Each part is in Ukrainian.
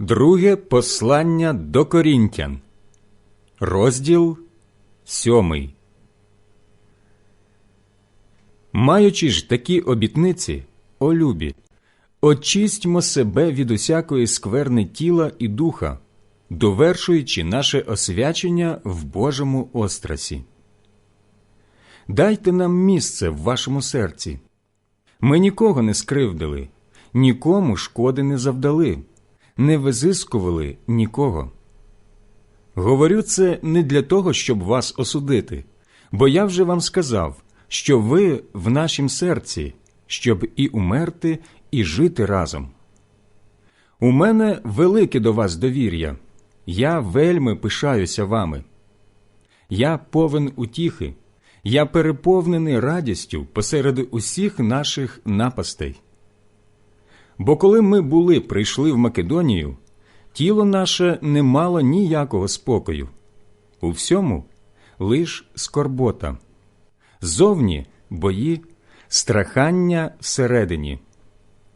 Друге послання до Корінтян, розділ сьомий. Маючи ж такі обітниці, о любі, очистьмо себе від усякої скверни тіла і духа, довершуючи наше освячення в Божому острасі. Дайте нам місце в вашому серці. Ми нікого не скривдили, нікому шкоди не завдали не визискували нікого. Говорю це не для того, щоб вас осудити, бо я вже вам сказав, що ви в нашім серці, щоб і умерти, і жити разом. У мене велике до вас довір'я, я вельми пишаюся вами. Я повен утіхи, я переповнений радістю посеред усіх наших напастей. Бо коли ми були прийшли в Македонію, тіло наше не мало ніякого спокою, у всьому лиш скорбота, зовні бої, страхання всередині.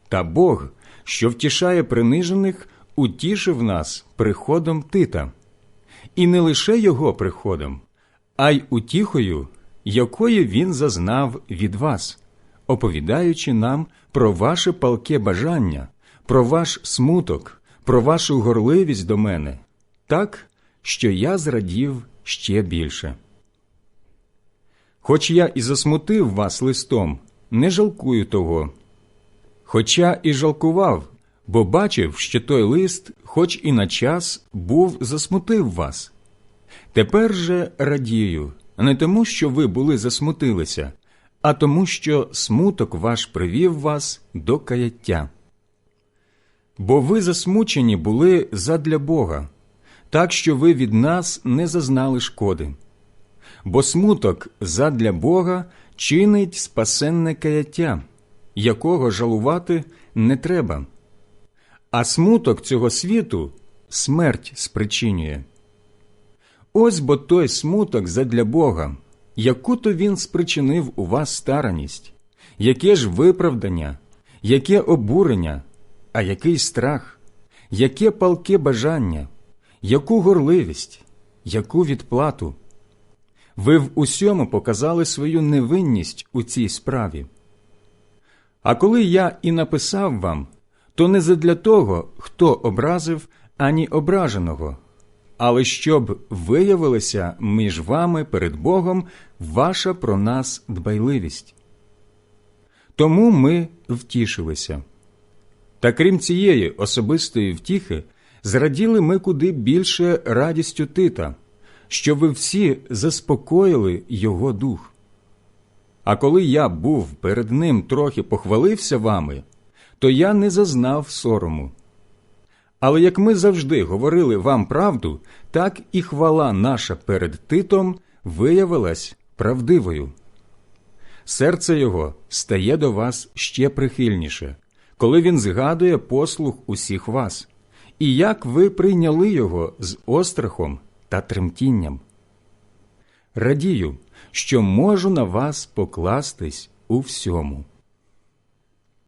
Та Бог, що втішає принижених, утішив нас приходом Тита, і не лише його приходом, а й утіхою, якої він зазнав від вас оповідаючи нам про ваше палке бажання, про ваш смуток, про вашу горливість до мене, так, що я зрадів ще більше. Хоч я і засмутив вас листом, не жалкую того. Хоча і жалкував, бо бачив, що той лист, хоч і на час, був засмутив вас. Тепер же радію, не тому, що ви були засмутилися, а тому, що смуток ваш привів вас до каяття. Бо ви засмучені були задля Бога, так що ви від нас не зазнали шкоди. Бо смуток задля Бога чинить спасенне каяття, якого жалувати не треба, а смуток цього світу смерть спричинює. Ось бо той смуток задля Бога яку то він спричинив у вас стараність, яке ж виправдання, яке обурення, а який страх, яке палке бажання, яку горливість, яку відплату. Ви в усьому показали свою невинність у цій справі. А коли я і написав вам, то не задля того, хто образив, ані ображеного але щоб виявилася між вами перед Богом ваша про нас дбайливість. Тому ми втішилися. Та крім цієї особистої втіхи, зраділи ми куди більше радістю Тита, що ви всі заспокоїли його дух. А коли я був перед ним трохи похвалився вами, то я не зазнав сорому. Але як ми завжди говорили вам правду, так і хвала наша перед Титом виявилась правдивою. Серце його стає до вас ще прихильніше, коли він згадує послух усіх вас, і як ви прийняли його з острахом та тремтінням. Радію, що можу на вас покластись у всьому.